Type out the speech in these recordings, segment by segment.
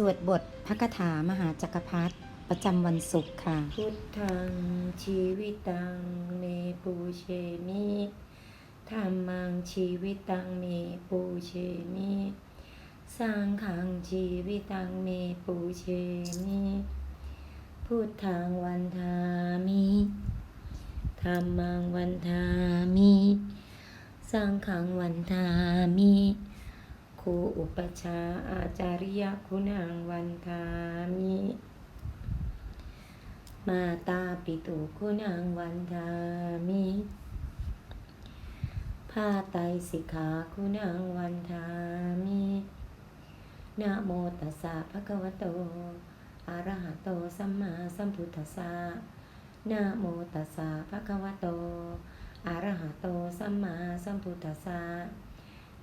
สวดบทพระคาถามหาจักรพรรดิประจำวันศุกร์ค่ะ พุทธังชีวิตังเมปูเชมิธรรมังชีวิตังเมปูเชมิสังฆังชีวิตังเมปูเชมิพุทธังวันทามิธรรมังวันทามิสังฆังวันทามิ คูอุปชาย์อาจาริยคุณังวันทามิ มาตาปิตุคุณังวันทามิพาไตสิกขาคุณังวันทามินะโมตัสสะภะคะวะโตอะระหะโตสัมมาสัมพุทธัสสะนะโมตัสสะภะคะวะโตอะระหะโตสัมมาสัมพุทธัสสะ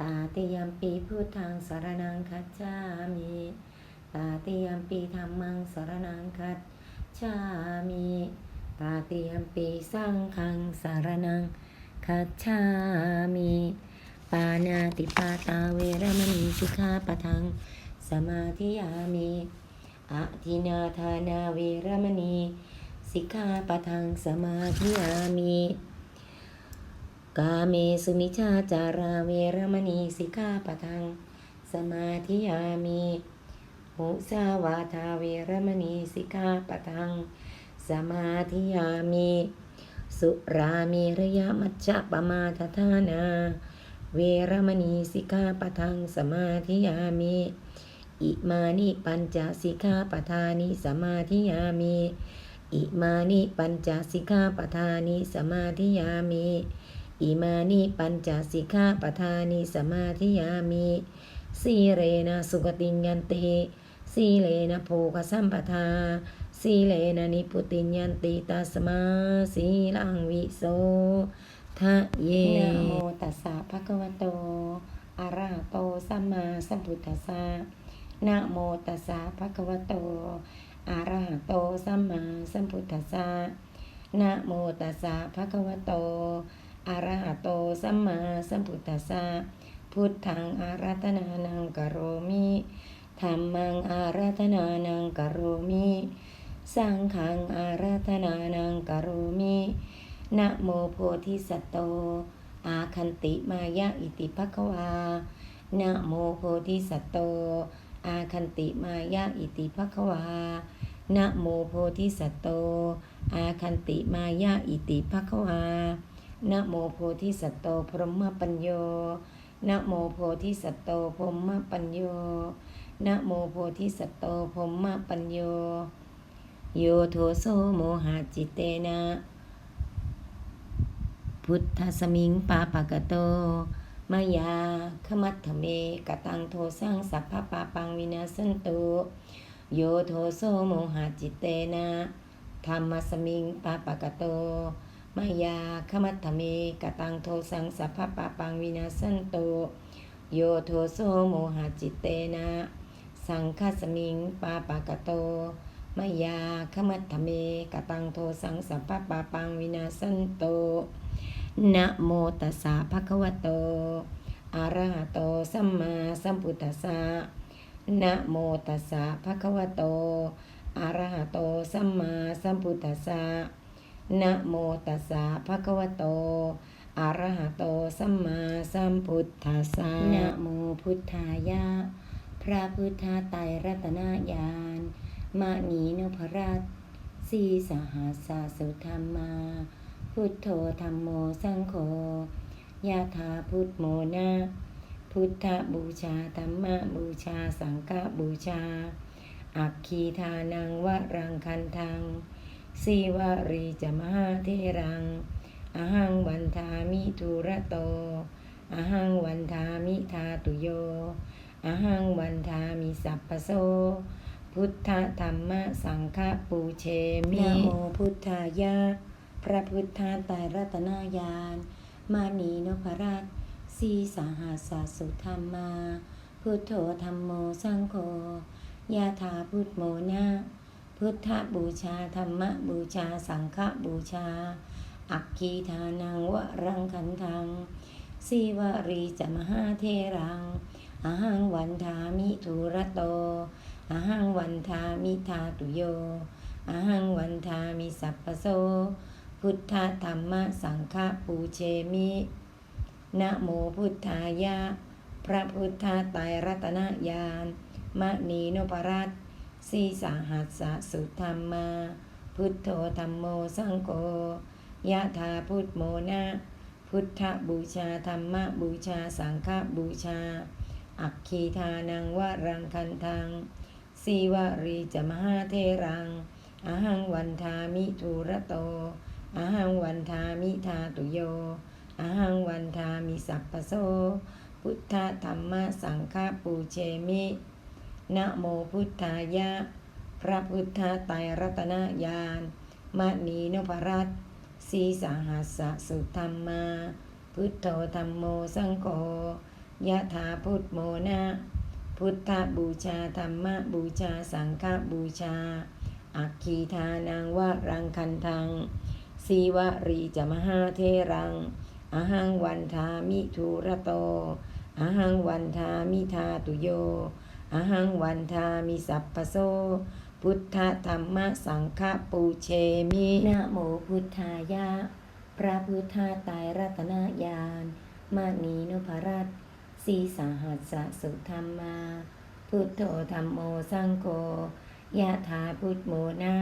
ตาติยมปีพุทธังสารนังคัจฉามิตาติยมปีธรรมังสารนังคัจชามิตาตียมปีสังขังสารนังคัจฉามิปานาติปาตาเวรมณีสิกขาปะทังสมาธิยามิอะทินาทานาเวรมณีสิกขาปะทังสมาธิยามิ กาเมสุมิชาจาราเวรมณีสิกขาปะทัง สมาธิยามิมุสาวาทาเวรมณีสิกขาปะทัง สมาธิยามิสุรามีระยะมัจจปมาทธานา เวรมณีสิกขาปะทัง สมาธิยามิอิมานิปัญจสิกขาปทานิสมาธิยามิอิมานิปัญจสิกขาปทานิสมาธิยามิ อิมานิปัญจสิกขาปทานิสมาธิยามิสีเรนะสุกติยันติสีเลนะโภคสัมปทาสีเลนะนิพุติยันติตัสมาสีลังวิโสทะเยนะโมตัสสะภะคะวะโตอะระหะโตสัมมาสัมพุทธัสสะนะโมตัสสะภะคะวะโตอะระหะโตสัมมาสัมพุทธัสสะนะโมตัสสะภะคะวะโต อะระหะโตสัมมาสัมพุทธัสสะพุทธังอารัตนานังกโรมิธรรมังอารัตนานังกโรมิสังฆังอารัตนานังกโรมินะโมโพธิสัตโต อาคันติมายะอิติภควานะโมโพธิสัตโต อาคันติมายะอิติภควานะโมโพธิสัตโต อาคันติมายะอิติภควา นะโมโพธิสัตโตพรหมปัญโยนะโมโพธิสัตโตพรหมปัญโยนะโมโพธิสัตโตพรหมปัญโย โยโทโสโมหะจิตเตนะ พุทธสมิงปาปะกะโตมายาขมัตถเมกตังโทสังสัพพะปาปังวินาสันตุโยโทโสโมหะจิตเตนะ ธรรมสมิงปาปะกะโต มายาขมัตถเมกตังโทสังสัพพะปาปังวินาสันตุโยโทโสโมหะจิตเตนะ สังฆสมิงปาปะกโตมายาขมัตถเมกตังโทสังสัพพะปาปังวินาสันตุนะโมตัสสะภะคะวะโตอะระหะโตสัมมาสัมพุทธัสสะนะโมตัสสะภะคะวะโตอะระหะโตสัมมาสัมพุทธัสสะ นะโมตัสสะภะคะวะโตอะระหะโตสัมมาสัมพุทธัสสะนะโมพุทธายะ พระพุทธไตรรัตนญาณมณีนพรัตสีสหัสสุธรรมา พุทโธธรรมโมสังโฆยะถาพุทโมนะพุทธบูชาธรรมบูชาสังฆบูชา อักขีทานังวรังคันทัง สีวรีจะมหาเทรัง อหังวันทามิทุระโต อหังวันทามิทาตุโย อหังวันทามิสัพพโส พุทธธรรมสังฆปูเชมินะโมพุทธายะ พระพุทธไตรรัตนญาณมานีนพรัตสีสาหาสสุธรรมา พุทโธธรรมโมสังโฆยาถาพุทโมนะ พุทธบูชาธรรมบูชาสังฆบูชา อักขีทานังวรังคันทังสีวรีจะมหาเทรังอาหังวันทามิทุระโตอาหังวันทามิทาตุโยอาหังวันทามิสัพพโส พุทธธรรมสังฆปูเชมินะโมพุทธายะ พระพุทธไตรรัตนญาณมณีนพรัตน์ สีสาหัสสะสุธรรมา พุทโธธรรมโมสังโฆยะธาพุทโมนะพุทธบูชาธรรมบูชาสังฆบูชา อักขีทานังวรังคันทังสีวรีจะมหาเทรังอาหังวันทามิทุระโตอาหังวันทามิทาตุโยอาหังวันทามิสัพพโส พุทธธรรมสังฆปูเชมิ นะโมพุทธายะ พระพุทธไตรรัตนญาณมณีนพรัตสีสหัสสะสุธรรมา พุทโธธรรมโมสังโฆยะถาพุทโมนะพุทธบูชาธรรมบูชาสังฆบูชา อักขีทานังวรังคันทังสีวรีจะมหาเทรังอหังวันทามิทุระโตอหังวันทามิทาตุโย อาหังวันทามิสัพพโสพุทธธรรมสังฆปูเชมินะโมพุทธายะ พระพุทธไตรรัตนญาณมณีนุพรัตสีสาหัสสะสุธรรมา พุทโธธรรมโมสังโฆยะถาพุทโมนะ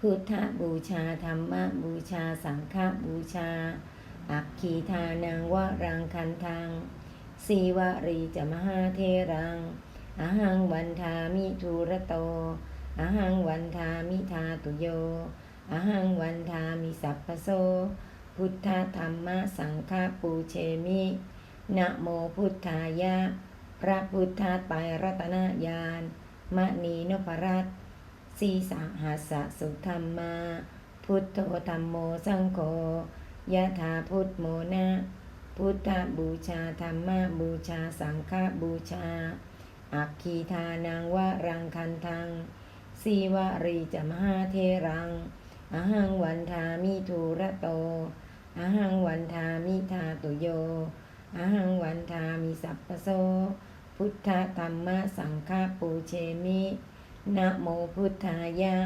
พุทธบูชาธรรมบูชาสังฆบูชา อักขีทานังวรังคันทังสีวรีจะมหาเทรัง อาหังวันทามิทุระโตอาหังวันทามิทาตุโยอาหังวันทามิสัพพโส พุทธธรรมสังฆปูเชมินะโมพุทธายะ พระพุทธไตรรัตนญาณมณีนพรัตสีสหัสสะสุธรรมา พุทโธธรรมโมสังโฆยะถาพุทโมนะ พุทธบูชาธรรมบูชาสังฆบูชา อักขีทานังวรังคันทังสีวรีจะมหาเทรังอหังวันทามิทุระโตอหังวันทามิทาตุโยอหังวันทามิสัพพโส พุทธธรรมสังฆปูเชมินะโมพุทธายะ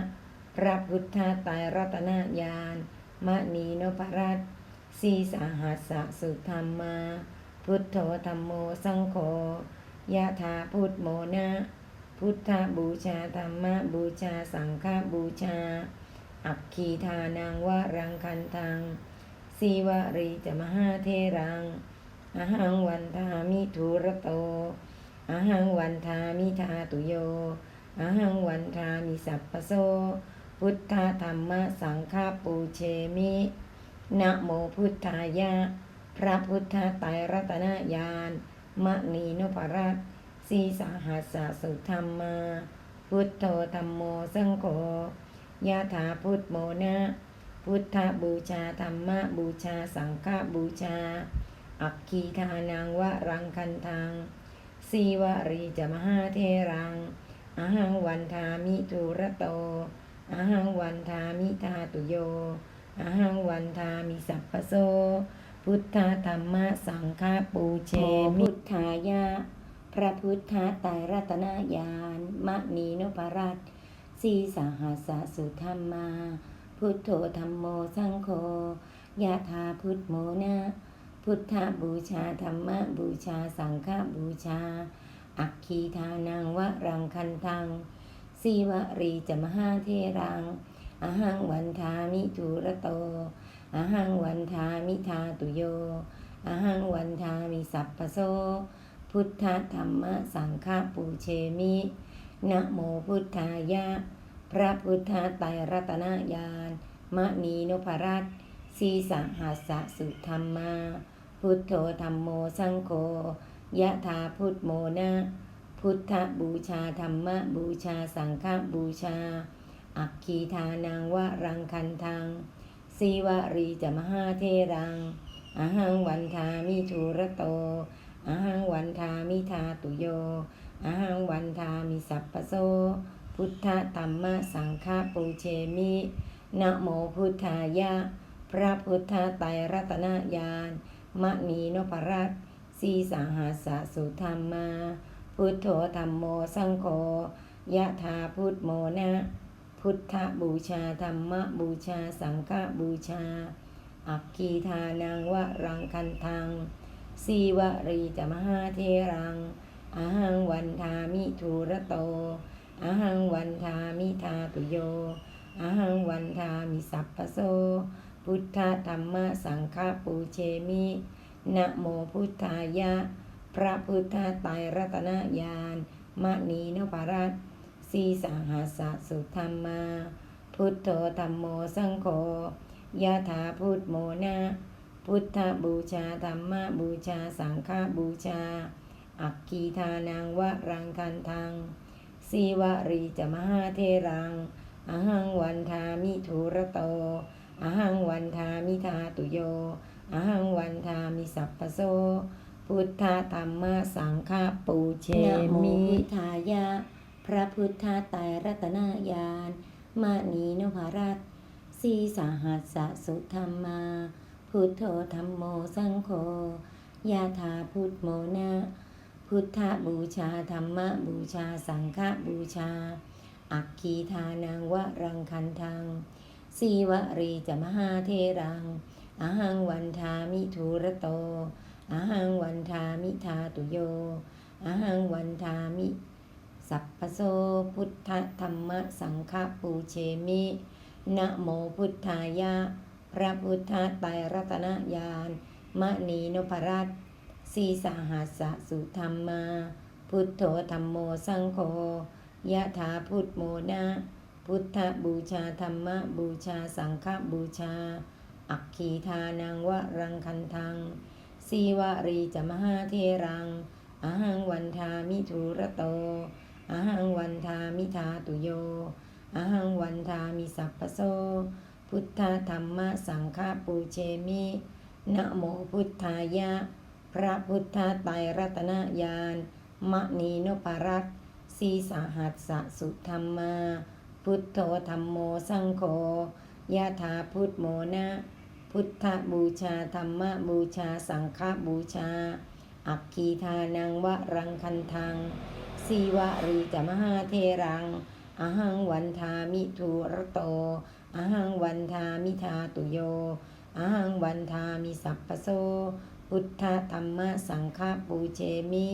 พระพุทธไตรรัตนญาณมณีนพรัตน์สีสหัสสะสุธรรมา พุทโธธรรมโมสังโฆ ยะถาพุทธโมนะ พุทธบูชาธรรมบูชาสังฆบูชา อักขีทานังวรังคันทังสีวรีจะมหาเทรังอหังวันทามิทุระโตอหังวันทามิทาตุโยอหังวันทามิสัพพโสพุทธธรรมสังฆปูเชมินะโมพุทธายะ พระพุทธไตรรัตนญาณ มณีนพรัตสีสหัสสะสุธรรมา พุทโธธรรมโมสังโฆยะถาพุทโมนะพุทธบูชาธรรมบูชาสังฆบูชา อักขีทานังวะรังคันทังสีวรีจะมหาเทรังอาหังวันทามิทุระโตอาหังวันทามิทาตุโยอาหังวันทามิสัพพโส พุทธธรรมสังฆปูเชมิพุทธายะ พระพุทธไตรรัตนญาณมณีนพรัตน์สีสาหัสสะสุธรรมา พุทโธธรรมโมสังโฆยะถาพุทโมนะพุทธบูชาธรรมบูชาสังฆบูชา อักขีทานังวรังคันทังสีวรีจะมหาเทรังอาหังวันทามิทุระโต อาหังวันทามิทาตุโยอาหังวันทามิสัพพโส พุทธธรรมสังฆปูเชมินะโมพุทธายะ พระพุทธไตรรัตนญาณมณีนพรัตสีสหัสสะสุธรรมา พุทโธธรรมโมสังโฆยะถาพุทโมนะพุทธบูชาธรรมบูชาสังฆบูชา อักขีทานังวะรังคันทัง สีวรีจะมหาเทรังอหังวันทามิทูระโตอหังวันทามิทาตุโยอหังวันทามิสัพพโสพุทธธรรมสังฆปูเชมินะโมพุทธายะ พระพุทธไตรรัตนญาณมณีนพรัตสีสาหัสสุธรรมา พุทโธธรรมโมสังโฆยะธาพุทโมนะ พุทธบูชาธรรมบูชาสังฆบูชา อักขีทานังวะรังคันทังสีวรีจะมหาเทรังอหังวันทามิทูระโตอหังวันทามิทาตุโยอหังวันทามิสัพพโส พุทธธรรมสังฆปูเชมินะโมพุทธายะ พระพุทธไตรรัตนญาณมณีนพรัตน์ สีสาหัสสุธรรมา พุทโธธรรมโมสังโฆยะถาพุทโมนะพุทธบูชาธรรมบูชาสังฆบูชา อักขีทานังวะรังคันทังสีวรีจะมหาเทรังอหังวันทามิทูระโตอหังวันทามิทาตุโยอหังวันทามิสัพพโสพุทธธรรมสังฆปูเชมิทายะ พระพุทธไตรรัตนาญาณมณีนพรัตน์สีสาหัสสุธรรมา พุทโธธรรมโมสังโฆยาธาพุทโมนะพุทธบูชาธรรมบูชาสังฆบูชา อักขีทานังวรังคันทังสีวรีจะมหาเทรังอหังวันทามิทูระโตอหังวันทามิทาตุโยอหังวันทามิ สัพพโสพุทธธรรมสังฆปูเชมินะโมพุทธายะ พระพุทธไตรรัตนญาณมณีนพรัตสีสหัสสุธรรมา พุทโธธรรมโมสังโฆยะถาพุทโมนะพุทธบูชาธรรมบูชาสังฆบูชา อักขีทานังวะรังคันทังสีวรีจะมหาเทรัง อหังวันทามิทูระโต อหังวันทามิทาตุโยอหังวันทามิสัพพโส พุทธธรรมสังฆปูเชมินะโมพุทธายะ พระพุทธไตรรัตนญาณมณีนพรัตน์สีสหัสสะสุธรรมา พุทโธธรรมโมสังโฆยะถาพุทโมนะ พุทธบูชาธรรมบูชาสังฆบูชา อักขีทานังวะรังคันทัง สีวรีจะมหาเทรังอหังวันทามิทูรโตอหังวันทามิทาตุโยอหังวันทามิสัพพโสพุทธธรรมสังฆปูเชมิ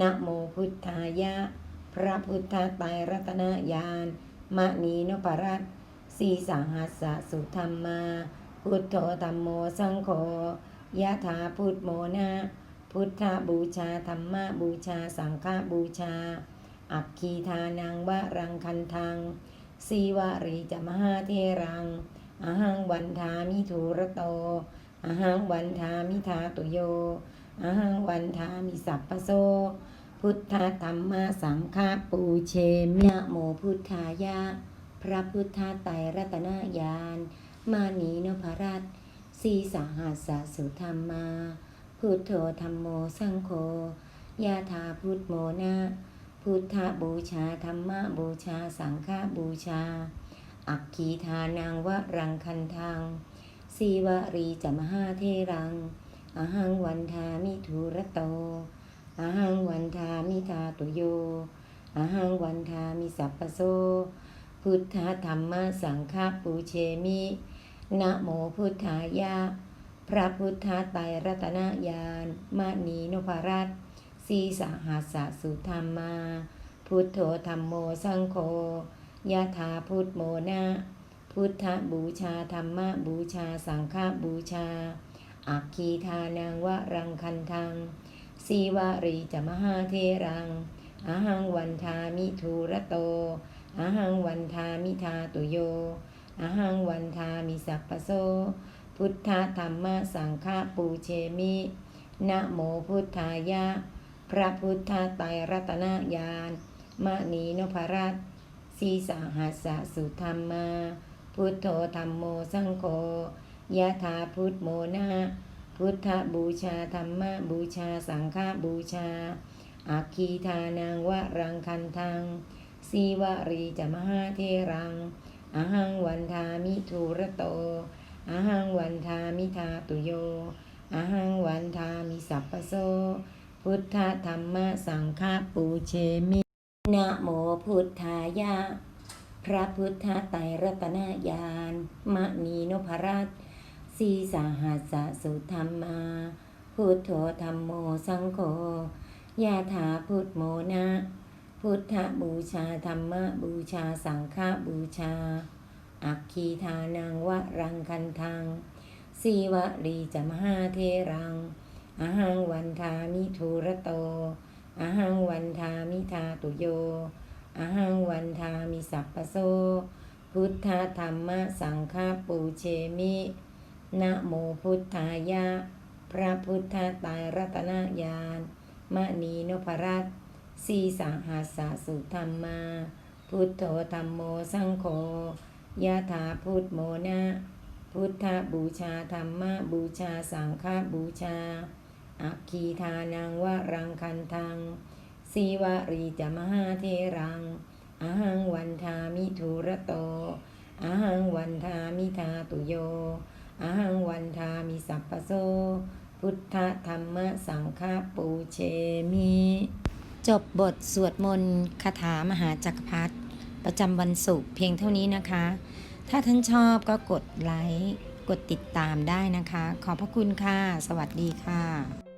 นะโมพุทธายะ พระพุทธไตรรัตนญาณมณีนพรัตสีสาหัสสุธรรมา พุทโธธรรมโมสังโฆยะถาพุทโมนะ พุทธบูชาธรรมบูชาสังฆบูชา อักขีทานังวะรังคันทังสีวรีจะมหาเทรังอหังวันทามิทูระโตอหังวันทามิทาตุโยอหังวันทามิสัพพโสพุทธธรรมสังฆปูเชมินะโมพุทธายะ พระพุทธไตรรัตนาญาณมานีนพรัตสีสหัสสุธรรมา พุทโธธรรมโมสังโฆยาธาพุทโมนะพุทธบูชาธรรมบูชาสังฆบูชา อักขีทานังวะรังคันทังสีวรีจมหาเทรังอหังวันทามิทูระโตอหังวันทามิทาตุโยอหังวันทามิสัพพโสพุทธธรรมสังฆปูเชมินะโมพุทธายะ พระพุทธไตรรัตนญาณมณีนพรัตน์สีสหัสสุธรรมา พุทโธธรรมโมสังโฆยะถาพุทโมนะพุทธบูชาธรรมบูชาสังฆบูชา อักขีทานังวะรังคันทังสีวรีจะมหาเทรังอหังวันทามิทูระโตอหังวันทามิทาตุโยอหังวันทามิสัพพโส พุทธธรรมสังฆปูเชมินะโมพุทธายะ พระพุทธไตรรัตนญาณมณีนพรัตสีสาหัสสะสุธรรมา พุทโธธรรมโมสังโฆยะถาพุทธโมนาพุทธบูชาธรรมบูชาสังฆบูชาอาคีทานังวะรังคันทังสีวรีจะมหาเทรัง อหังวันทามิทูระโต อหังวันทามิทาตุโยอหังวันทามิสัพพโส พุทธธรรมสังฆปูเชมินะโมพุทธายะ พระพุทธไตรรัตนญาณมณีนพรัตสีสาหัสสุธรรมา พุทโธธรรมโมสังโฆยาถาพุทโมนะ พุทธบูชาธรรมบูชาสังฆบูชา อักคีทานังวะรังคันทังสีวะรีจมหาเทรังอหังวันทามิทูระโตอหังวันทามิทาตุโยอหังวันทามิสัพพโสพุทธธรรมสังฆปูเชมินะโมพุทธายะ พระพุทธไตรรัตนญาณมณีนพรัตสีสาหัสสุธรรมา พุทโธธรรมโมสังโฆ ยะถาพุทธโมนะพุทธบูชาธรรมบูชาสังฆบูชา อัคคีทานังวะรังคันทังสีวรีจะมหาเทรังอหังวันทามิทูระโตอหังวันทามิทาตุโยอหังวันทามิสัพพโสพุทธธรรมสังฆปูเชมิ จบบทสวดมนต์คาถามหาจักรพรรดิ ประจำวันศุกร์เพียงเท่านี้นะคะ ถ้าท่านชอบก็กดไลค์ กดติดตามได้นะคะ ขอบพระคุณค่ะ สวัสดีค่ะ